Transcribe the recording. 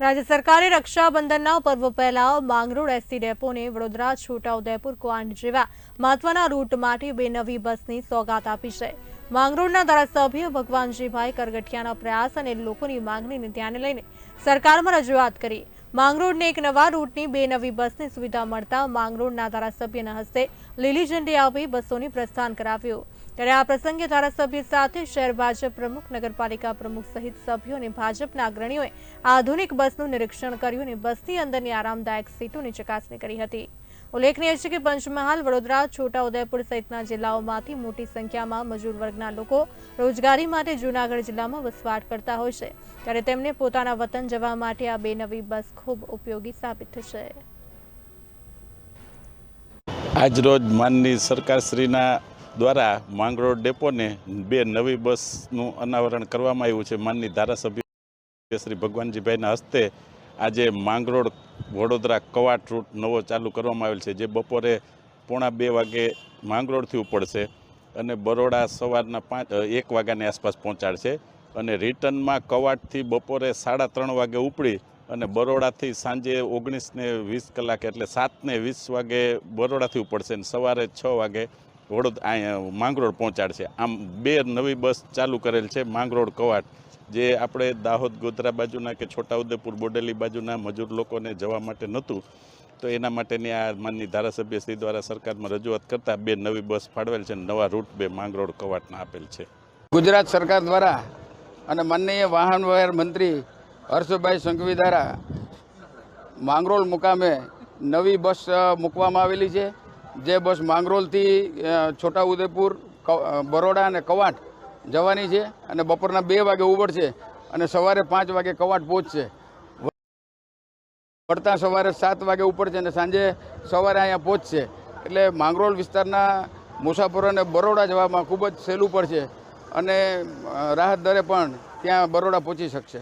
રાજ્ય સરકારે રક્ષાબંધનના પર્વ પહેલા માંગરોળ એસટી ડેપોને વડોદરા છોટાઉદેપુર ક્વાંટ જેવા મહત્વના રૂટ માટે બે નવી બસની સોગાત આપી છે. માંગરોળના ધારાસભ્ય ભગવાનજીભાઈ કરગઠિયાના પ્રયાસ અને લોકોની માંગણીને ધ્યાને લઈને સરકારમાં રજૂઆત કરી. માંગરોળને એક નવા રૂટની બે નવી બસની સુવિધા મળતા માંગરોળના ધારાસભ્યના હસ્તે લીલી ઝંડી આપી બસોની પ્રસ્થાન કરાવ્યું. ત્યારે આ પ્રસંગે ધારાસભ્ય સાથે શહેર ભાજપ પ્રમુખ, નગરપાલિકા પ્રમુખ સહિત સભ્યો અને ભાજપના અગ્રણીઓએ આધુનિક બસનું નિરીક્ષણ કર્યું અને બસની અંદરની આરામદાયક સીટોની ચકાસણી કરી હતી. ઉલ્લેખનીય છે કે પંચમહાલ, વડોદરા છોટાઉદેપુર સહિતના જિલ્લાઓમાંથી મોટી સંખ્યામાં મજૂર વર્ગના લોકો રોજગારી માટે જૂનાગઢ જિલ્લામાં વસવાટ કરતા હોય છે. ત્યારે તેમને પોતાના વતન જવા માટે આ બે નવી બસ ખૂબ ઉપયોગી સાબિત થશે. આજરોજ માનની સરકારશ્રીના દ્વારા માંગરોળ ડેપોને બે નવી બસનું અનાવરણ કરવામાં આવ્યું છે. માનની ધારાસભ્ય શ્રી ભગવાનજીભાઈના હસ્તે આજે માંગરોળ વડોદરા કવાટ રૂટ નવો ચાલુ કરવામાં આવેલ છે, જે બપોરે પોણા બે વાગે માંગરોળથી ઉપડશે અને બરોડા સવારના પાંચ એક વાગ્યાની આસપાસ પહોંચાડશે. અને રિટર્નમાં કવાટથી બપોરે સાડા ત્રણ વાગે ઉપડી અને બરોડાથી સાંજે ઓગણીસને વીસ કલાકે એટલે સાતને વીસ વાગે બરોડાથી ઉપડશે અને સવારે છ વાગે વડોદ માંગરોળ પહોંચાડશે. આમ બે નવી બસ ચાલુ કરેલ છે, માંગરોળ કવાટ, જે આપણે દાહોદ ગોધરા બાજુના કે છોટાઉદેપુર બોડેલી બાજુના મજૂર લોકોને જવા માટે નહોતું. તો એના માટેની આ માનની ધારાસભ્ય શ્રી દ્વારા સરકારમાં રજૂઆત કરતાં બે નવી બસ ફાળવેલ છે નવા રૂટ બે માંગરોળ કવાટના આપેલ છે. ગુજરાત સરકાર દ્વારા અને માનનીય વાહન વ્યવહાર મંત્રી હર્ષભાઈ સંઘવી દ્વારા માંગરોળ મુકામે નવી બસ મૂકવામાં આવેલી છે. જે બસ માંગરોળથી છોટાઉદેપુર બરોડા અને કવાંટ જવાની છે અને બપોરના બે વાગે ઉબડશે અને સવારે પાંચ વાગે કવાંટ પહોંચશે. વળતા સવારે સાત વાગે ઉપડશે અને સાંજે સવારે અહીંયા પહોંચશે. એટલે માંગરોળ વિસ્તારના મુસાફરોને બરોડા જવામાં ખૂબ જ સહેલું પડશે અને રાહત દરે પણ ત્યાં બરોડા પહોંચી શકશે.